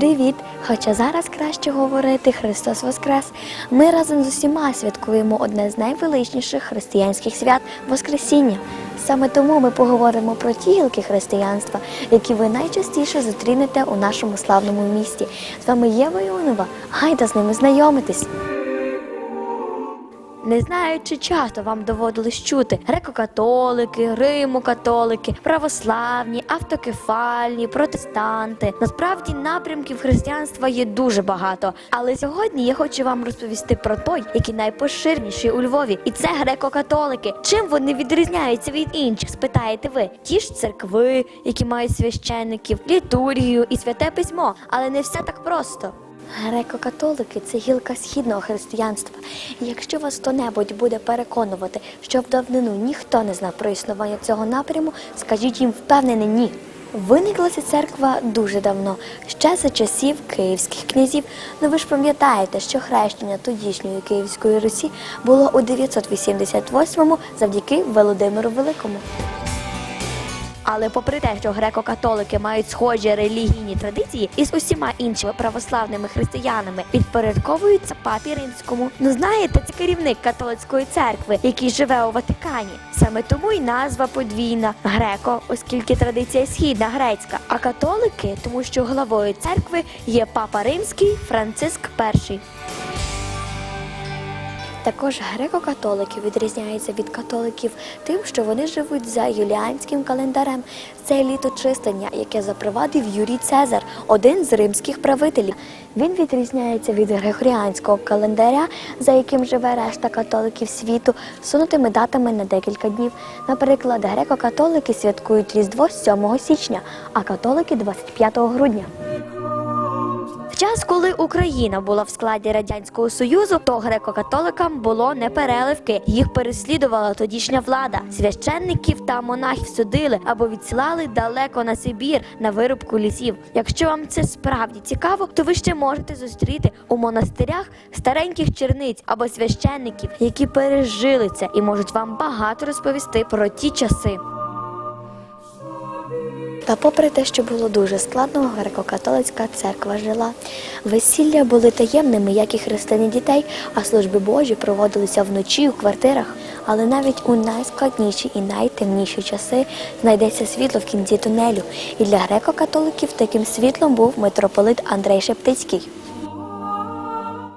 Привіт! Хоча зараз краще говорити Христос Воскрес. Ми разом з усіма святкуємо одне з найвеличніших християнських свят Воскресіння. Саме тому ми поговоримо про ті гілки християнства, які ви найчастіше зустрінете у нашому славному місті. З вами Єва Іонова. Гайда з ними знайомитись. Не знаю, чи часто вам доводилось чути греко-католики, римо-католики, православні, автокефальні, протестанти. Насправді напрямків християнства є дуже багато. Але сьогодні я хочу вам розповісти про той, який найпоширеніший у Львові, і це греко-католики. Чим вони відрізняються від інших? Спитаєте ви? Ті ж церкви, які мають священників, літургію і святе письмо, але не все так просто. Греко-католики це гілка східного християнства. І якщо вас хто-небудь буде переконувати, що в давнину ніхто не знав про існування цього напряму, скажіть їм впевнене ні. Виникла ця церква дуже давно, ще за часів київських князів. Ну ви ж пам'ятаєте, що хрещення тодішньої Київської Русі було у 988-му завдяки Володимиру Великому. Але попри те, що греко-католики мають схожі релігійні традиції із усіма іншими православними християнами, підпорядковуються папі римському. Ну знаєте, це керівник католицької церкви, який живе у Ватикані. Саме тому й назва подвійна греко, оскільки традиція східна грецька, а католики, тому що главою церкви є папа римський Франциск І. Також греко-католики відрізняються від католиків тим, що вони живуть за юліанським календарем. Це літочислення, яке запровадив Юрій Цезар, один з римських правителів. Він відрізняється від григоріанського календаря, за яким живе решта католиків світу, сунутими датами на декілька днів. Наприклад, греко-католики святкують Різдво 7 січня, а католики 25 грудня. Час, коли Україна була в складі радянського союзу, то греко-католикам було не переливки. Їх переслідувала тодішня влада. Священників та монахів судили або відсилали далеко на Сибір на вирубку лісів. Якщо вам це справді цікаво, то ви ще можете зустріти у монастирях стареньких черниць або священників, які пережили це і можуть вам багато розповісти про ті часи. Та попри те, що було дуже складно, греко-католицька церква жила. Весілля були таємними, як і хрестини дітей, а служби Божі проводилися вночі у квартирах. Але навіть у найскладніші і найтемніші часи знайдеться світло в кінці тунелю. І для греко-католиків таким світлом був митрополит Андрей Шептицький.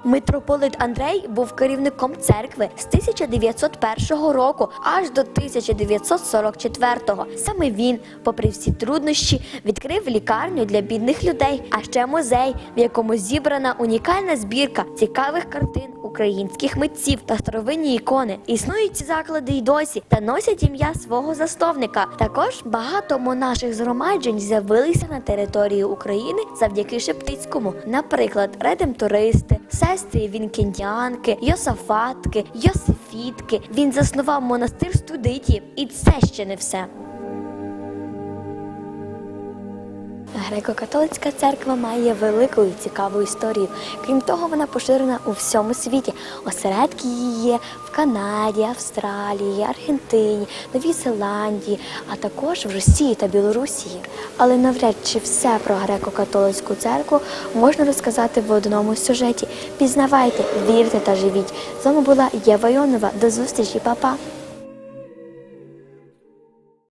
Митрополит Андрей був керівником церкви з 1901 року аж до 1944. Саме він, попри всі труднощі, відкрив лікарню для бідних людей, а ще музей, в якому зібрана унікальна збірка цікавих картин українських митців та старовинні ікони. Існують ці заклади й досі та носять ім'я свого засновника. Також багато монаших згромаджень з'явилися на території України завдяки Шептицькому, наприклад, редемтористи, сестри Вінкендіанки, Йосафатки, Йосифітки. Він заснував монастир студитів, і це ще не все. Греко-католицька церква має велику і цікаву історію. Крім того, вона поширена у всьому світі. Осередки її є в Канаді, Австралії, Аргентині, Новій Зеландії, а також в Росії та Білорусі. Але навряд чи все про греко-католицьку церкву можна розказати в одному сюжеті. Пізнавайте, вірте та живіть. З вами була Єва Йонова. До зустрічі, па-па!